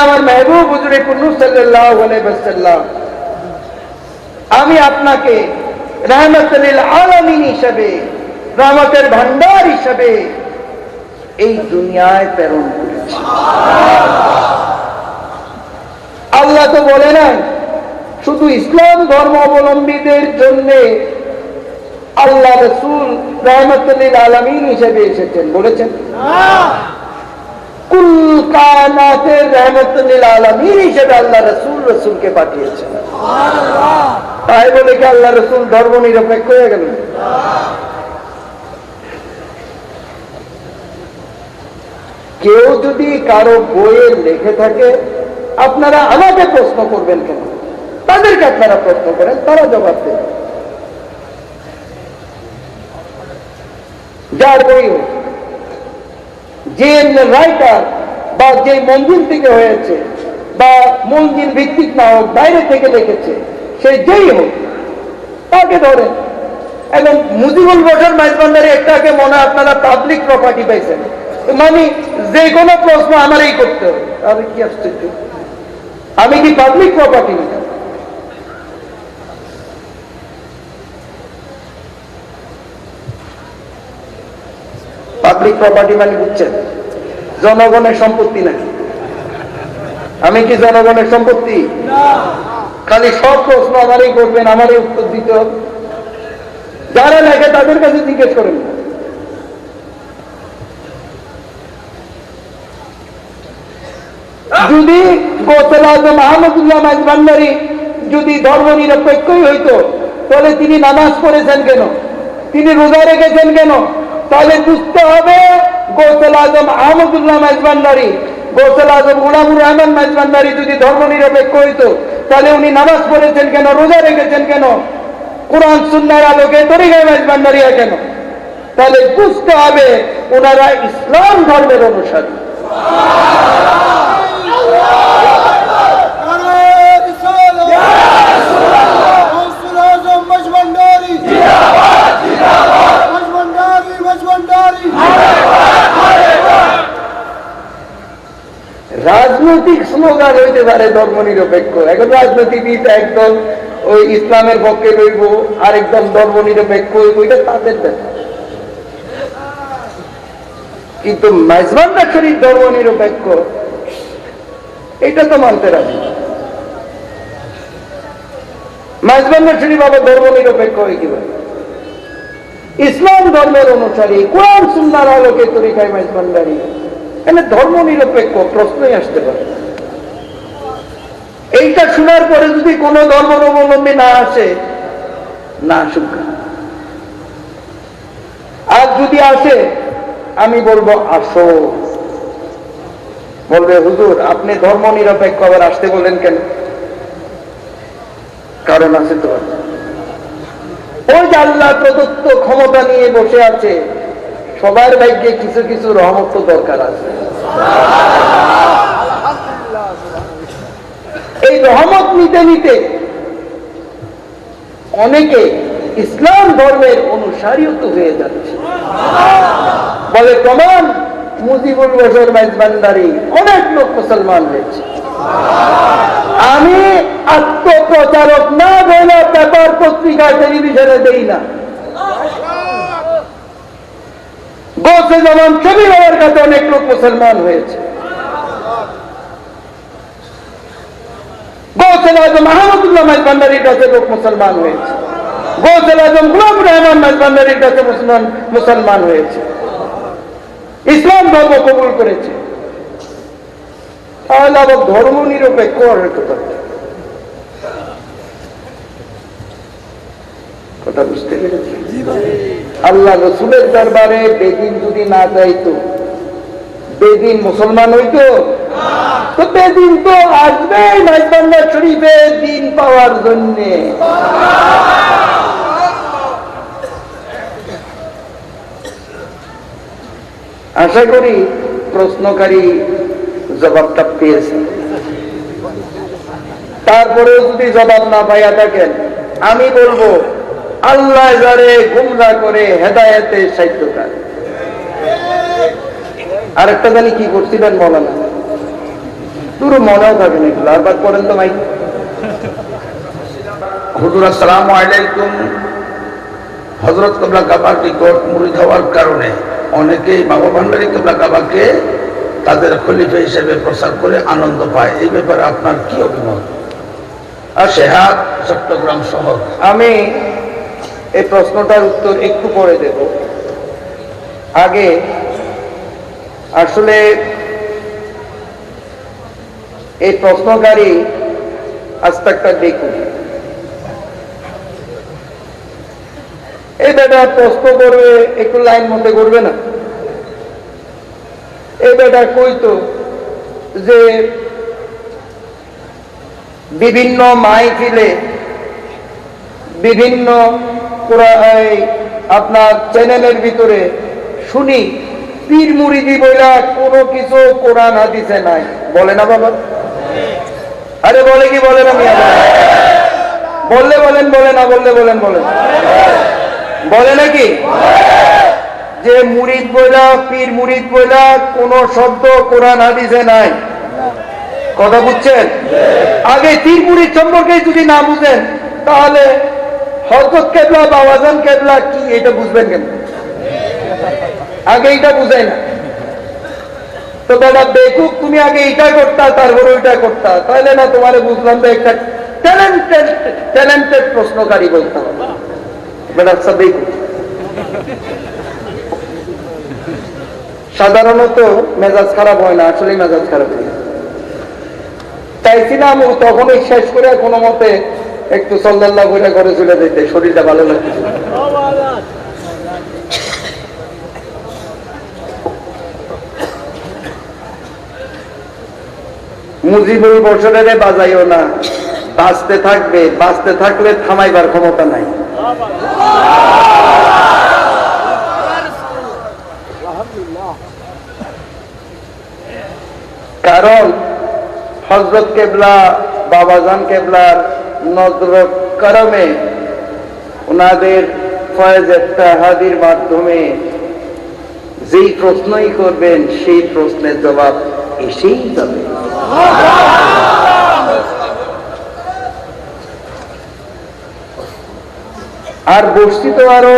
আমার মেহবুব হুজুরে আমি আপনাকে রহমতুল্লিল আলমিন হিসেবে, রহমতের ভান্ডার হিসেবে এই দুনিয়ায় প্রেরণ করেছি। আল্লাহ তো বলে নাই, শুধু ইসলাম ধর্ম অবলম্বীদের জন্য আল্লাহ রসুল রহমতুল্লিল আলমিন হিসেবে এসেছেন, বলেছেন। কেউ যদি কারও বইয়ে লেখে থাকে, আপনারা আমাকে প্রশ্ন করবেন কেন? তাদেরকে আপনারা প্রশ্ন করেন, তারা জবাব দেবে। যার বই হোক। যে রাইটার বা যে মঞ্জিল থেকে হয়েছে বা মঞ্জিল ভিত্তিক না হোক, বাইরে থেকে লিখেছে সে যেই হোক, তাকে ধরে এবং মুজিবুল বসর মাইজবান্ডারি একটাকে মনে আপনারা পাবলিক প্রপার্টি পাইছেন। মানে যে কোনো প্রশ্ন আমারই করতে হবে। তাহলে কি আশ্চর্য? আমি কি পাবলিক প্রপার্টি না? পাবলিক প্রপার্টি মানে বুঝছেন জনগণের সম্পত্তি নাকি? আমি কি জনগণের সম্পত্তি? খালি সব প্রশ্ন আমারই করবেন আমারই উত্তর দিতে হবে। যারা লেখে তাদের কাছে জিজ্ঞেস করেন। যদি গোসল আজম আহমদুল্লাহ যদি ধর্ম নিরপেক্ষই হইতো তাহলে তিনি নামাজ পড়েছেন কেন? তিনি রোজা রেখেছেন কেন? তাহলে বুঝতে হবে গোসল আজম আহমদুল্লাহ মাইজবান্ডারি গোসল আজম গুলামুর রহমান মাইজবান্ডারি যদি ধর্ম নিরপেক্ষ হইত, তাহলে উনি নামাজ পড়েছেন কেন, রোজা রেখেছেন কেন, কোরআন সুন্নার আলোকে তরিগায় আর কেন? তাহলে বুঝতে হবে ওনারা ইসলাম ধর্মের অনুসারী। রাজনৈতিক স্লোগান হইতে পারে ধর্ম নিরপেক্ষ এখন রাজনীতিবিদ একদল ওই ইসলামের পক্ষে রইব আরেকদল ধর্ম নিরপেক্ষ হইব তাদের কিন্তু মাইজবান্ডা শরীফ ধর্ম নিরপেক্ষ এটা তো মানতে রাজি। মাইজবান্ডা শরীফ আবার ধর্ম নিরপেক্ষ হয় কীভাবে? ইসলাম ধর্মের অনুসারী, কোরআন সুন্দর আলোকে তরিকায় মাইজবান্ডারি এখানে ধর্ম নিরপেক্ষ প্রশ্নই আসতে পারে। এইটা শোনার পরে যদি কোন ধর্ম অবলম্বী না আসে, না আসুক। আর যদি আসে, আমি বলব আসো। বলবে, হুজুর, আপনি ধর্ম নিরপেক্ষ আবার আসতে বললেন কেন? কারণ আছে তো। ওই যে আল্লাহ প্রদত্ত ক্ষমতা নিয়ে বসে আছে সবার ভাগ্যে কিছু কিছু রহমত তো দরকার আছে। এই রহমত নিতে নিতে অনেকে ইসলাম ধর্মের অনুসারীও তো হয়ে যাচ্ছে। বলে, প্রমাণ, মুজিবুল বসর মেজবান্ডারি অনেক লোক মুসলমান হয়েছে। আমি আত্মপ্রচারক না বলে পেপার পত্রিকা টেলিভিশনে দেই না। গোসে যেমন ছবি বাবার কাছে অনেক লোক মুসলমান হয়েছে। গোসেল লোক মুসলমান হয়েছে। মুসলমান মুসলমান হয়েছে। ইসলাম ধর্ম কবুল করেছে। ধর্ম নিরপেক্ষ আল্লাহ রসুলের দরবারে বেদিন যদি না যাইতো বেদিন মুসলমান হইতো? তো বেদিন তো আসবে নাইবান্না শরীফে দিন পাওয়ার জন্য। আশা করি প্রশ্নকারী জবাবটা পেয়েছে। তারপরেও যদি জবাব না পাইয়া থাকেন আমি বলব আল্লাহ যারে গুমরা করে হেদায়তে সাহিত্যকার আরেকটা জানি কি করছিলেন মৌলানা? পুরো মনেও থাকে না একটু আরবার করেন তো মাইক। হুজুর আসসালামু আলাইকুম। হজরত কবলা কাবার নিকট মুড়ি হওয়ার কারণে অনেকেই বাবা ভান্ডারী কবলা কাবাকে তাদের খলিফা হিসেবে প্রচার করে আনন্দ পায়। এই ব্যাপারে আপনার কি অভিমত? আর সেহাত চট্টগ্রাম শহর। আমি এই প্রশ্নটার উত্তর একটু পরে দেব। আগে আসলে এই প্রশ্নকারী আস্তাকটা দেখুন। এই বেটা প্রশ্ন করবে, একটু লাইন মতে করবে না? এই বেটা কইতো যে বিভিন্ন মাই মাইফিলে বিভিন্ন আপনার চ্যানেলের ভিতরে শুনি, পীর মুরিদি বইলা কোনো কিছু কোরআন হাদিসে নাই। বলে না বাবা? আরে বলে কি বলে না বললে বলেন, বলে না বললে বলেন বলেন বলে নাকি? যে বইলা, পীর বইলা কোন শব্দ কোরআন হাদিসে নাই। কথা বুঝছেন? আগে তীর মুরিদ সম্পর্কে যদি না বুঝেন, তাহলে হজরত কেবলা বাবাজান কেবলা কি এটা বুঝবেন কেন? আগে এটা বুঝাই না। তো দাদা বেকুব তুমি আগে এটা করতা, তারপরে ওইটা করতা। তাহলে না তোমারে বুঝলাম তো একটা ট্যালেন্টেড ট্যালেন্টেড প্রশ্নকারী বলতাম বেটা সব বেকুব সাধারণত মেজাজ খারাপ হয় না আসলে মেজাজ খারাপ হয়। চাইছিলাম তখনই শেষ করে কোনো মতে একটু সল্লাল্লাহ করে চলে যেতে শরীরটা ভালো লাগতেছে মুজিবুল বছরের বাজাইও না। বাঁচতে থাকবে, বাঁচতে থাকলে থামাইবার ক্ষমতা নাই। কারণ হজরত কেবলা, বাবাজান কেবলার নজর করমে। ওনাদের ফয়েজের তাহাদির মাধ্যমে যেই প্রশ্নই করবেন, সেই প্রশ্নের জবাব এসেই যাবে। আর বস্তি তো আরও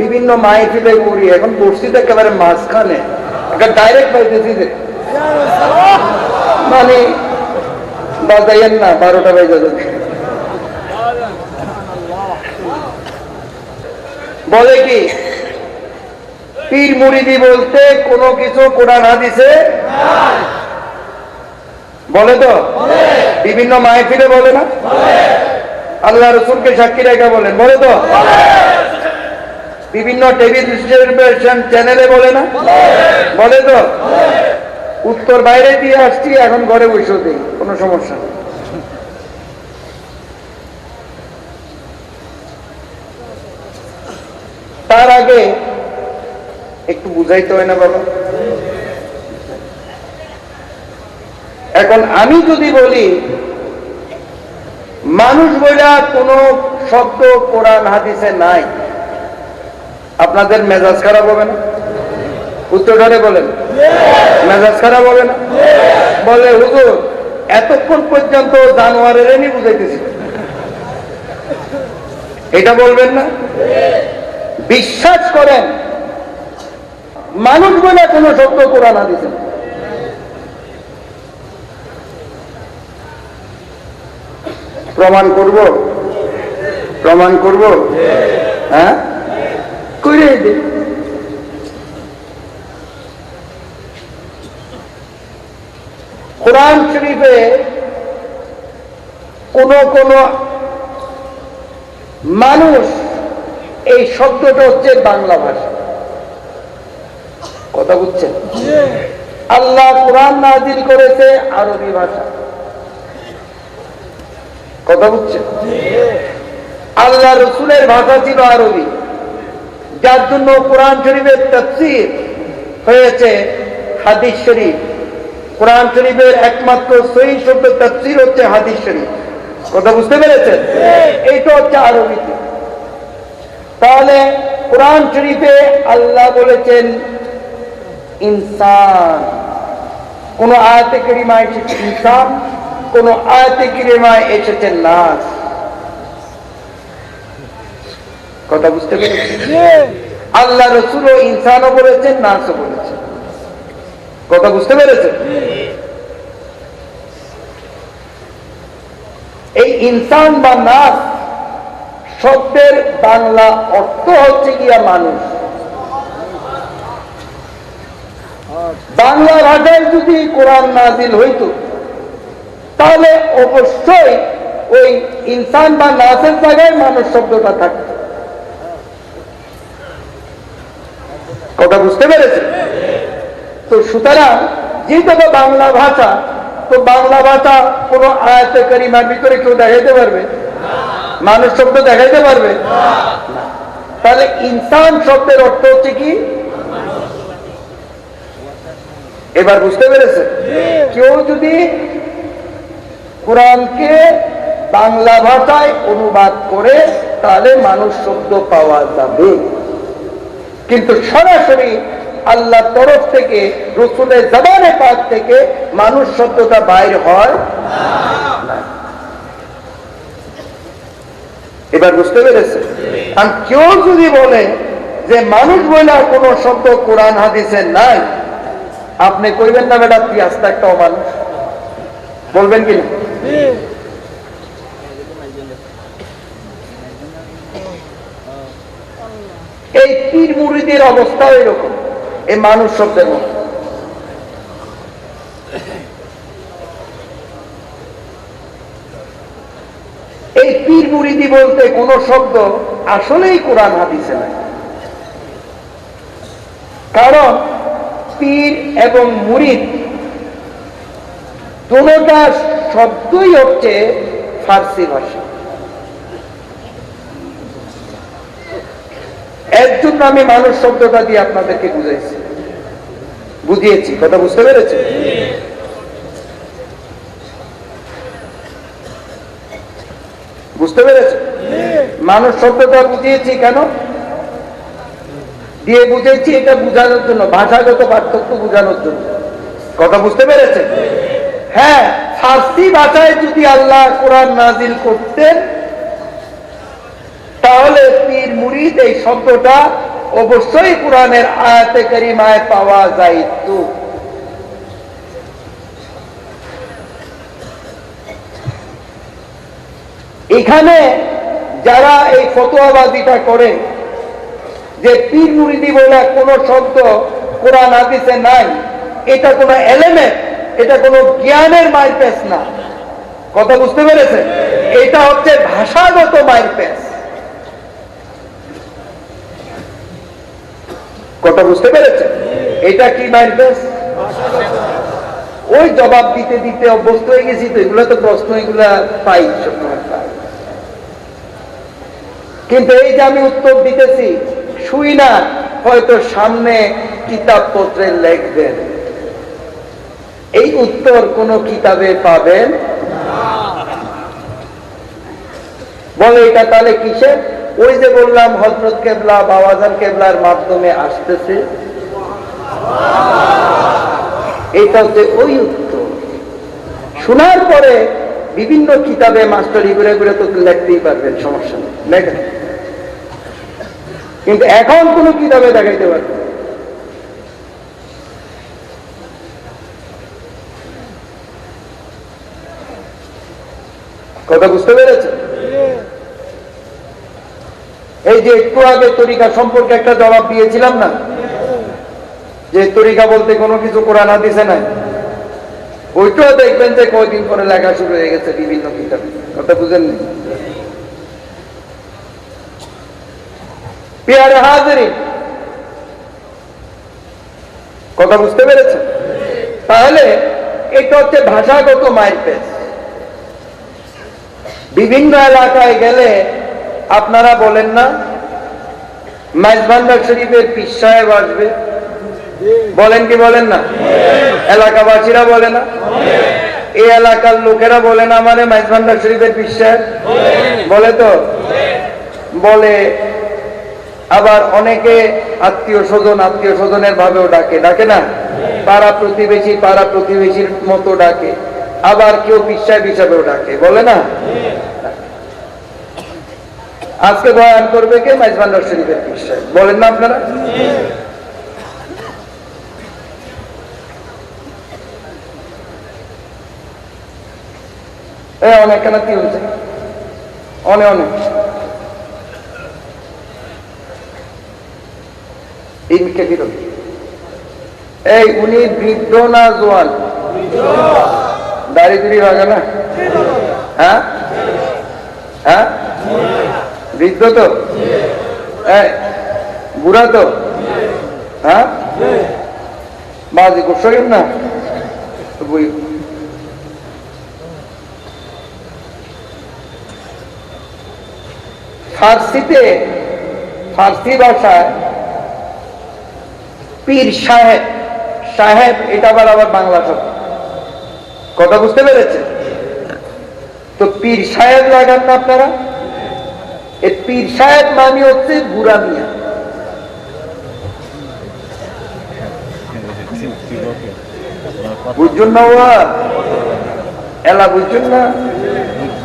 বিভিন্ন মাইফিলে করি, এখন বস্তিতে একেবারে মাঝখানে। একটা ডাইরেক্ট পাইতেছি যে। মানে বাজাইয়েন না, বারোটা বাজে বলে কি? পীর মুরিদি বলতে কোনো কিছু কোরআন হাদিসে বলে তো? বিভিন্ন মাহফিলে বলে না? আল্লাহ রসুলকে সাক্ষী রেখা বলেন বলে তো? বিভিন্ন টেলিভিশন চ্যানেলে বলে না? বলে। তো? উত্তর বাইরে দিয়ে আসছি এখন ঘরে বসে দিই কোনো সমস্যা নেই। তার আগে একটু বুঝাইতে হয় না বাবা? এখন আমি যদি বলি, মানুষ বইলা কোন শব্দ কোরআন, হাদিসে নাই। আপনাদের মেজাজ খারাপ হবে না? উত্তরধারে বলেন। মেজাজ খারাপ হবে না? বলে, হুজুর, এতক্ষণ পর্যন্ত জানোয়ারের এটা বলবেন না? বিশ্বাস করেন, মানুষ বলে কোনো শব্দ কোরআন হাদিসে। প্রমাণ করব? প্রমাণ করব? হ্যাঁ? করে কোরআন শরীফে কোন কোন মানুষ এই শব্দটা হচ্ছে বাংলা ভাষা। কথা বুঝছেন? আল্লাহ কোরআন নাজিল করেছে আরবি ভাষা। কথা বুঝছেন? আল্লাহ রসুলের ভাষা ছিল আরবি। যার জন্য কোরআন শরীফের তফসির হয়েছে হাদিস শরীফ। কোরআন শরীফের একমাত্র সহি শব্দ তফসির হচ্ছে হাদিস শরীফ। কথা বুঝতে পেরেছেন? এইটা হচ্ছে আরবিতে। তাহলে কোরআন শরীফে আল্লাহ বলেছেন, ইনসান। কোন আয়াতে করিমায় এসেছে, ইনসান। কোন আয়াতে করিমায় এসেছে, নাস। কথা বুঝতে পেরেছি আল্লাহ রসুলও ইনসানও বলেছেন, নাসও বলেছেন। কথা বুঝতে পেরেছেন? এই ইনসান বা নাস শব্দের বাংলা অর্থ হচ্ছে গিয়া মানুষ। বাংলা ভাষায় যদি কোরআন নাজিল হইত, তাহলে অবশ্যই ওই ইনসান বা নাসের জায়গায় মানুষ শব্দটা থাকত। কথা বুঝতে পেরেছে তো সুতরাং যেহেতু বাংলা ভাষা, তো বাংলা ভাষা কোন আয়তে করিমার ভিতরে কেউ দেখাইতে পারবে। মানুষ শব্দ দেখাইতে পারবে? তাহলে ইনসান শব্দের অর্থ হচ্ছে কি? এবার বুঝতে পেরেছে কেউ যদি কোরআনকে বাংলা ভাষায় অনুবাদ করে তাহলে মানুষ শব্দ পাওয়া যাবে। কিন্তু সরাসরি আল্লাহ তরফ থেকে রসুলের জবানে পাক থেকে মানুষ শব্দটা বাইর হয়? না। এবার বুঝতে পেরেছে আর কেউ যদি বলে যে মানুষ বলে আর কোনো শব্দ কোরআন, হাদিসে নাই, আপনি কইবেন না, বেটা, তুই আস্তে একটা অমানুষ। বলবেন কি এই পীর মুড়িদের অবস্থা এরকম এই মানুষ শব্দের মতো এই পীর মুড়িদি বলতে কোন শব্দ আসলেই কোরআন হাদিসে নাই। কারণ পীর এবং মুরিদ দুটা শব্দই হচ্ছে ফার্সি ভাষা। এর জন্য আমি মানুষ শব্দটা দিয়ে আপনাদেরকে বুঝাইছি। বুঝিয়েছি। কথা বুঝতে পেরেছে বুঝতে পেরেছে? মানুষ শব্দটা বুঝিয়েছি কেন? দিয়ে বুঝেছি এটা বোঝানোর জন্য, ভাষাগত পার্থক্য বোঝানোর জন্য। কথা বুঝতে পেরেছে হ্যাঁ ফার্সি ভাষায় যদি আল্লাহ কোরআন নাজিল করতেন, তাহলে পীর মুরিদ এই শব্দটা অবশ্যই কোরআনের আয়াতে করিমায় পাওয়া যাইত। এখানে যারা এই ফতোয়াবাদিটা করে যে পীর মুরিদি বলে কোন শব্দ কোরআন হাদিসে নাই, এটা কোনো এলিমেন্ট এটা কোনো জ্ঞানের মাইরপেস না। কথা বুঝতে পেরেছে এটা হচ্ছে ভাষাগত মাইরপেস কথা বুঝতে পেরেছে এটা কি মাইরপেস ওই জবাব দিতে দিতে অভ্যস্ত হয়ে গেছি তো, এগুলো তো প্রশ্ন, এগুলা পাই। কিন্তু এই যে আমি উত্তর দিতেছি, শুই না, হয়তো সামনে কিতাব পত্রে লেখবেন। এই উত্তর কোন কিতাবে পাবেন? বলে এটা তাহলে কিসে ওই যে বললাম, হজরত কেবলা, বাবাজান কেবলার মাধ্যমে আসতেছে। এটা হচ্ছে ওই উত্তর। শোনার পরে বিভিন্ন কিতাবে মাস্টারি করে করে তো লিখতেই পারবেন, সমস্যা নেই। লেখেন। কিন্তু এখন কোন কিতাবে দেখাইতে পারবে না। কথা বুঝতে পেরেছে এই যে একটু আগে তরিকা সম্পর্কে একটা জবাব দিয়েছিলাম না? যে তরিকা বলতে কোনো কিছু কোরআন হাদিসে নাই। ওইটাও দেখবেন যে কয়দিন পরে লেখা শুরু হয়ে গেছে বিভিন্ন কিতাবে। কথা বুঝেননি পেয়ারে হাজারি। কথা বুঝতে পেরেছেন? তাহলে এটা হচ্ছে ভাষাগত মাইরপেস বিভিন্ন এলাকায় গেলে আপনারা বলেন না মাইজভান্ডার শরীফের পিস সাহেব আসবে। বলেন কি বলেন না? এলাকাবাসীরা বলে না? এই এলাকার লোকেরা বলে না মানে মাইজভান্ডার শরীফের সাহেব বলে তো? বলে। আবার অনেকে আত্মীয় স্বজন, আত্মীয় স্বজনের ভাবেও ডাকে। ডাকে না? পাড়া প্রতিবেশী, পাড়া প্রতিবেশীর মতো ডাকে। আবার কেউ বিশ্বাস হিসাবেও ডাকে। বলে না? আজকে বয়ান করবে কে? মাইজবান্ডার শরীফের বিশ্বাস। বলেন না আপনারা? এ, অনেক, কেন কি হচ্ছে অনেক অনেক এই উনি বৃদ্ধ না জোয়ান? দাড়ি দুড়ি ভাগে না হ্যাঁ? হ্যাঁ? বৃদ্ধ তো? বুড়া তো? হ্যাঁ? বাজি করছ না তো বই ফার্সিতে, ফার্সি ভাষায় পীর সাহেব সাহেব এটা আবার আবার বাংলা শব্দ। কথা বুঝতে পেরেছে তো পীর সাহেব লাগান না আপনারা? এই পীর সাহেব মানে হচ্ছে বুড়া মিয়া। বুঝছেন না এলা বুঝছেন না?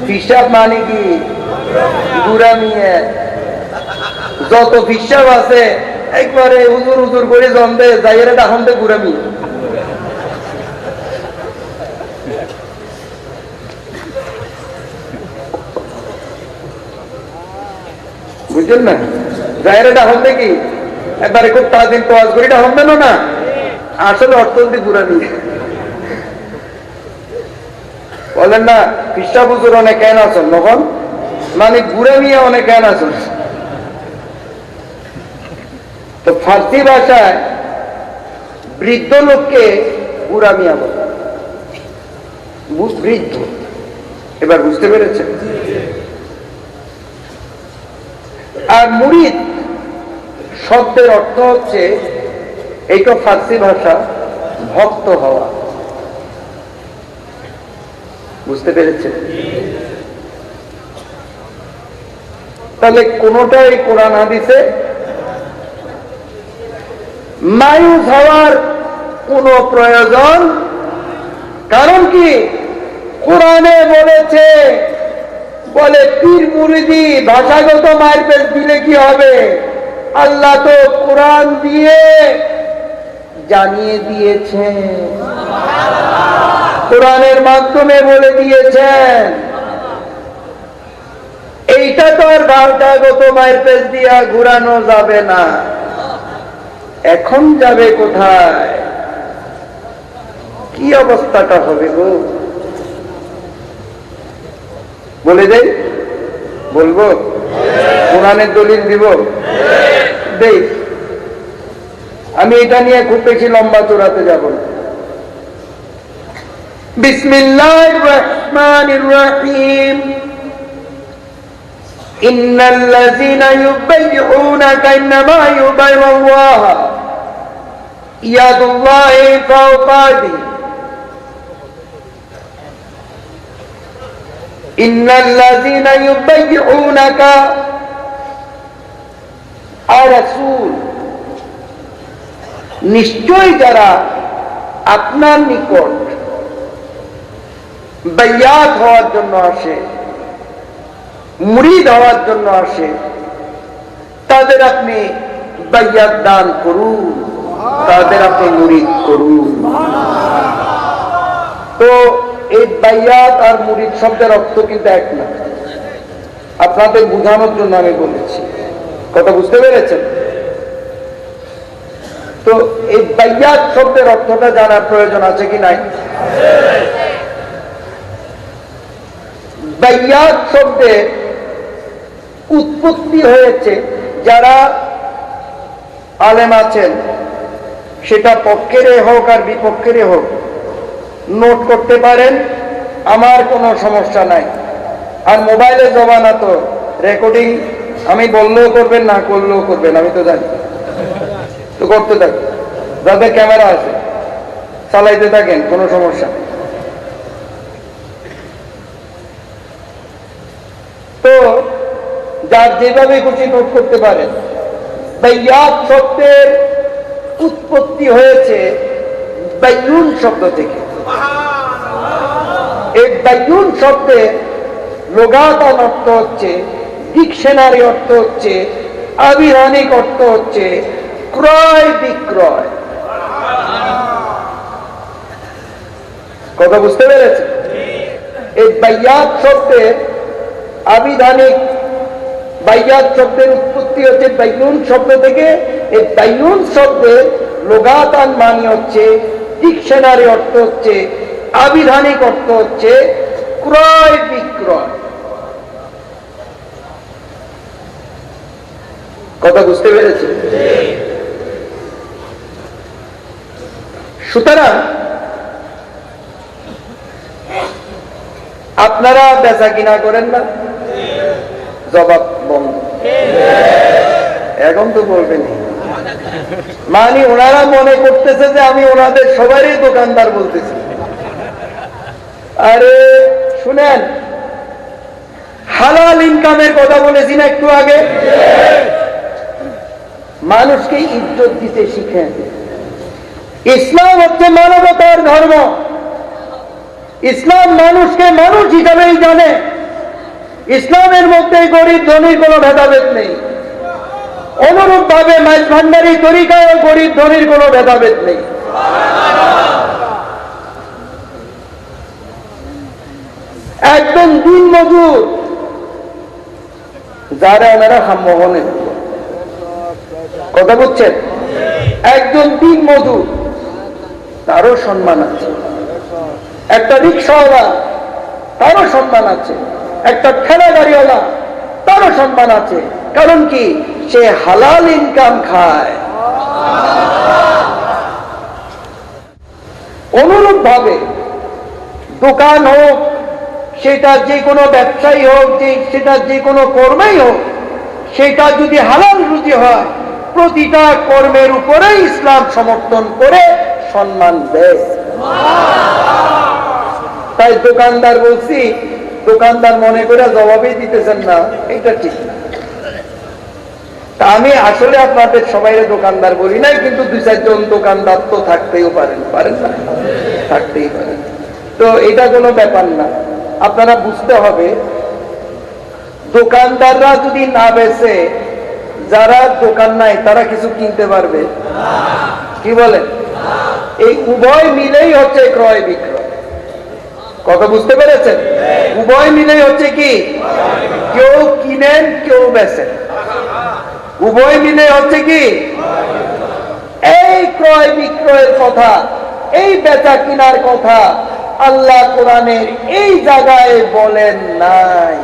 হিসাব মানে কি? যত হিসাব আছে, একবারে উজুর উজুর করে জমবে যাইয়ের দে বুড়া মিয়া না? যাইয়ের ডাহন দে কি একবারে খুব তাজিম তোয়াজ করে, ডাহন দেন না। আসলে অর্থনীতি মিয়া বলেন না খ্রিস্টা বুজুর অনেক কেন আছেন নখন মানে বুড়া মিয়া অনেক কেন আছে। তো ফার্সি ভাষায় বৃদ্ধ লোককে বুড়া বলে। বৃদ্ধ। এবার বুঝতে পেরেছেন? আর মুরিদ শব্দের অর্থ হচ্ছে এইটা ফার্সি ভাষা, ভক্ত হওয়া। বুঝতে পেরেছেন? তাহলে কোনটাই কোরআন হাদিসে মায়ুস হওয়ার কোন প্রয়োজন? কারণ কি? কোরআনে বলেছে, বলে পীর মুরিদি ভাষাগত মায়ের পেশ দিলে কি হবে? আল্লাহ তো কোরআন দিয়ে জানিয়ে দিয়েছে কোরআনের মাধ্যমে বলে দিয়েছেন। এইটা তো আর ভাষাগত মায়ের পেশ দিয়া ঘুরানো যাবে না। এখন যাবে কোথায়? কি অবস্থাটা হবে গো? বলে দেই, বলব? কোরআনের দলিল দিব? দেই। আমি এটা নিয়ে খুব বেশি লম্বা চূড়াতে যাব না। বিসমিল্লাহ রহমান রহিম। إن الذين يبيعونك إنما يبيع الله يد الله فوق أيديهم إن الذين يبيعونك رسول নিশ্চয় যারা আপনার নিকট বাইয়াত হওয়ার জন্য আসে মুরিদ হওয়ার জন্য আসে, তাদের আপনি বাইয়াত দান করুন, তাদের আপনি মুরিদ করুন। তো এই বাইয়াত আর মুরিদ শব্দের অর্থ কিন্তু এক না। আপনাদের বোঝানোর জন্য আমি বলেছি। কথা বুঝতে পেরেছেন? তো এই বাইয়াত শব্দের অর্থটা জানার প্রয়োজন আছে কি নাই? বাইয়াত শব্দের উৎপত্তি হয়েছে, যারা আলেম আছেন, সেটা পক্ষের হোক আর বিপক্ষের হোক, নোট করতে পারেন, আমার কোনো সমস্যা নাই। আর মোবাইলে জমানা তো রেকর্ডিং আমি বললেও করবেন, না করলেও করবেন, আমি তো জানি। তো করতে থাকেন যাদের ক্যামেরা আছে, চালাইতে থাকেন, কোনো সমস্যা তো যার যেভাবে খুশি নোট করতে পারেন। বাইয়াত শব্দের উৎপত্তি হয়েছে বাইয়ুন শব্দ থেকে। এই বাইয়ুন শব্দের লোগাতান অর্থ হচ্ছে, ডিকশনারি অর্থ হচ্ছে আবিধানিক অর্থ হচ্ছে, ক্রয় বিক্রয়। কথা বুঝতে পেরেছে এই বাইয়াত শব্দের আবিধানিক বাইয়াত শব্দের উৎপত্তি হচ্ছে বাইনুন শব্দ থেকে। এই বাইনুন শব্দের লোগাতান মানে হচ্ছে, ডিকশনারি অর্থ হচ্ছে, আবিধানিক অর্থ হচ্ছে ক্রয় বিক্রয়। কথা বুঝতে পেরেছি সুতরাং আপনারা বেচা কিনা করেন না? জবাব এখন তো বলবেন মানে ওনারা মনে করতেছে যে আমি ওনাদের সবারই দোকানদার বলতেছি। আরে, শুনেন, হালাল ইনকামের কথা বলেছি না একটু আগে? মানুষকে ইজ্জত দিতে শিখেন। ইসলাম হচ্ছে মানবতার ধর্ম। ইসলাম মানুষকে মানুষ হিসাবেই জানে। ইসলামের মধ্যে গরিব ধনীর কোনো ভেদাভেদ নেই। অনুরূপ ভাবে মাছ ভান্ডারি তরিকায় গরিব ধনীর কোনো ভেদাভেদ নেই। একদম দিন মজুর, যারা ওনারা হাম্মোহনে কথা বুঝছেন? একজন দিন মজুর, তারও সম্মান আছে। একটা রিক্সাওয়ালা, তারও সম্মান আছে। একটা ঠেলা গাড়িওয়ালা, তারও সম্মান আছে। কারণ কি? সে হালাল ইনকাম খায়। অনুরূপ ভাবে দোকান হোক, সেটা যে কোনো ব্যবসায়ী হোক, যে সেটা যে কোনো কর্মেই হোক, সেটা যদি হালাল রুজি হয়, প্রতিটা কর্মের উপরে ইসলাম সমর্থন করে সম্মান দেয়। তাই দোকানদার বলছি দোকানদার মনে করে জবাবই দিতেছেন না এটা ঠিক না। আমি আসলে আপনাদের সবাই দোকানদার বলি নাই, কিন্তু দুই চারজন দোকানদার তো থাকতেও পারেন পারেন না? থাকতেই পারেন। তো এটা কোনো ব্যাপার না। আপনারা বুঝতে হবে, দোকানদাররা যদি না বেছে যারা দোকান নাই, তারা কিছু কিনতে পারবে? কি বলেন? এই উভয় মিলেই হচ্ছে ক্রয় বিক্রয়। কথা বুঝতে পেরেছেন? উভয় মিলে হচ্ছে কি? কেউ কিনেন, কেউ বেচেন। উভয় মিলে হচ্ছে কি? এই ক্রয় বিক্রয়ের কথা, এই বেচা কিনার কথা আল্লাহ কোরআনের এই জায়গায় বলেন নাই।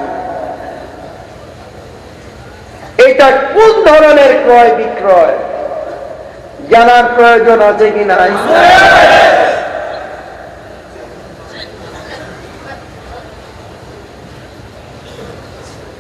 এটা কোন ধরনের ক্রয় বিক্রয়? জানার প্রয়োজন আছে কি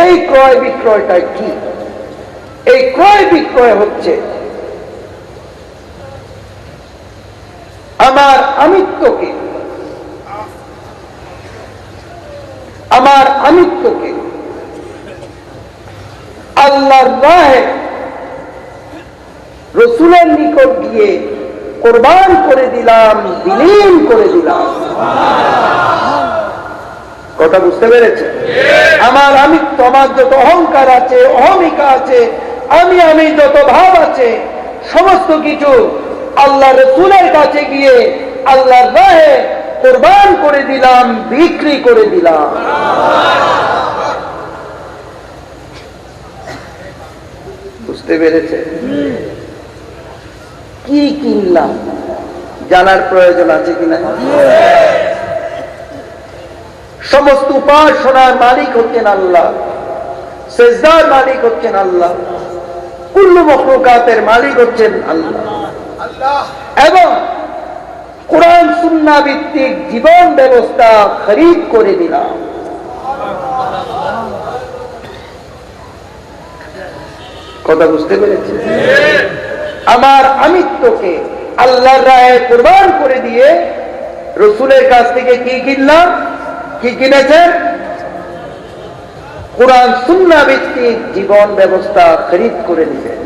এই ক্রয় বিক্রয়টা কি? এই ক্রয় বিক্রয় হচ্ছে আমার আমিত্বকে আমার আমিত্বকে, আল্লাহর রাহে রসুলের নিকট গিয়ে কোরবান করে দিলাম, বিলীন করে দিলাম। কথা বুঝতে পেরেছে আমার আমিত্ব আমার যত অহংকার আছে অহমিকা আছে আমি আমি যত ভাব আছে সমস্ত কিছু আল্লাহ রসুলের কাছে গিয়ে আল্লাহর রাহে কোরবান করে দিলাম বিক্রি করে দিলাম। বুঝতে পেরেছে কি কিনলাম? জানার প্রয়োজন আছে কিনা? সমস্ত উপাসনার মালিক হচ্ছেন আল্লাহ সেজদার মালিক হচ্ছেন আল্লাহ কুল্লু মখলুকাতের মালিক হচ্ছেন আল্লাহ। এবং কোরআন সুন্না ভিত্তিক জীবন ব্যবস্থা খরিদ করে দিলাম। কথা বুঝতে পেরেছি আমার আমিত্বকে আল্লাহর রায়ে কোরবান করে দিয়ে রসুলের কাছ থেকে কি কিনলাম? কি কিনেছেন? কোরআন সুন্না ভিত্তিক জীবন ব্যবস্থা খরিদ করে নিলেন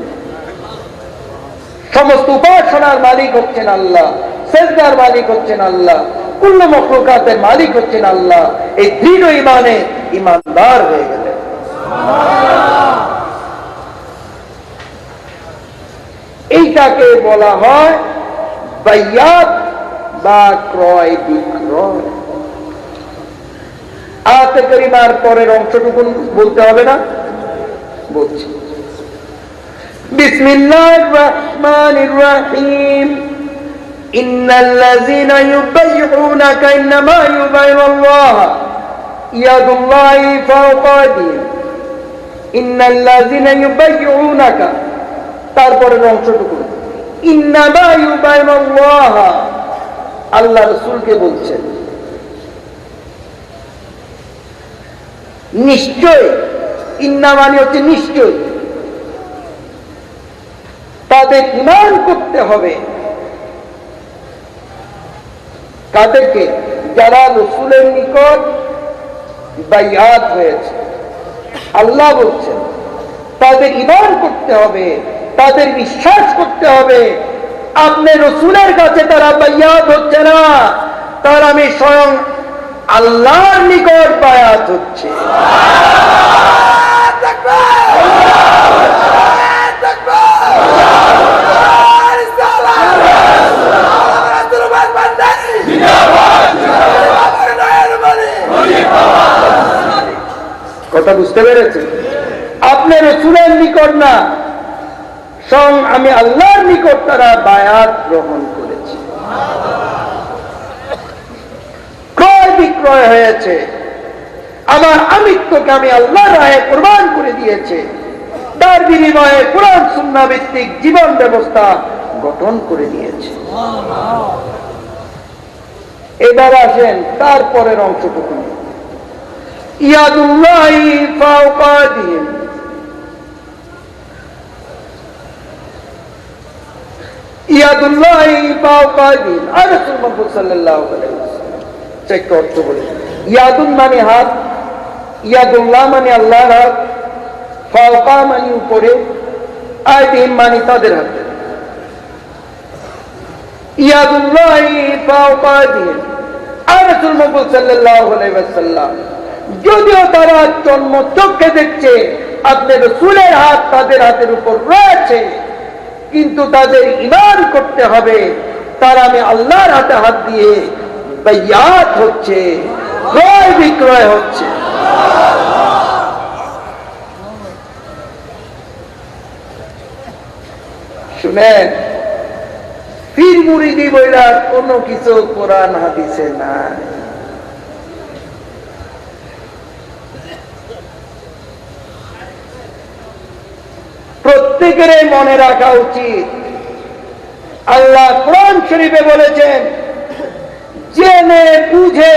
সমস্ত উপাসনার মালিক হচ্ছেন আল্লাহ, সেজদার মালিক হচ্ছেন আল্লাহ, কুল্ল মখলুকাতের মালিক হচ্ছেন আল্লাহ। এই দৃঢ় ইমানে ইমানদার হয়ে গেলেন। এইটাকে বলা হয় বা ক্রয় বিক্রয়। আয়াতে করিমার পরের অংশটুকু বলতে হবে না বলছি بسم الله الرحمن الرحيم إن الذين يبيعونك إنما يبيع الله يد الله فوق أيديهم إن الذين يبيعونك তারপরের অংশটুকু ইন্নামা ইউবাইন আল্লাহ আল্লাহ রসুলকে বলছেন নিশ্চয়। ইন্না মানে হচ্ছে নিশ্চয়। তাদের ইমান করতে হবে। কাদেরকে যারা রসুলের নিকট বাইয়াত হয়েছে, আল্লাহ বলছেন, তাদের ইমান করতে হবে, তাদের বিশ্বাস করতে হবে। আপনি রসুলের কাছে তারা বাইয়াত হচ্ছে না, তার আমি স্বয়ং আল্লাহর নিকট বায়াত হচ্ছে। কথা বুঝতে পেরেছি আপনি রসুলের নিকট না স্বয়ং আমি আল্লাহর নিকট তারা বায়াত গ্রহণ করেছি ক্রয় হয়েছে। আমার আমিত্বকে আমি আল্লাহ রায়ে কোরবান করে দিয়েছে। তার বিনিময়ে কোরআন সুন্না জীবন ব্যবস্থা গঠন করে দিয়েছে। এবার আসেন তারপরের অংশটুকু। ইয়াদুল্লাহি ইয়াদুল্লাহি আর রাসূল আলাইহি অর্থ বলে। ইয়াদুন মানে হাত, ইয়াদুল্লাহ মানে আল্লাহর হাত মানে উপরে মানে তাদের হাতে। যদিও তারা জন্ম চোখে দেখছে আপনার রসুলের হাত তাদের হাতের উপর রয়েছে, কিন্তু তাদের ইমান করতে হবে। তারা আমি আল্লাহর হাতে হাত দিয়ে বাইয়াত হচ্ছে, ক্রয় বিক্রয় হচ্ছে। শুনেন, পীর মুরিদি বইলা কোনো কিছু কোরআন, হাদিসে নাই। প্রত্যেকের মনে রাখা উচিত। আল্লাহ কোরআন শরীফে বলেছেন জেনে বুঝে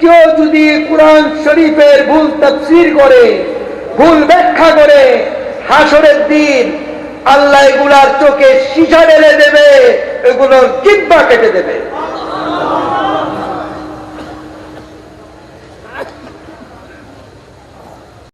কেউ যদি কোরআন শরীফের ভুল তফসির করে, ভুল ব্যাখ্যা করে, হাসরের দিন আল্লাহ এগুলার চোখে সিসা ঢেলে দেবে, এগুলোর জিব্বা কেটে দেবে।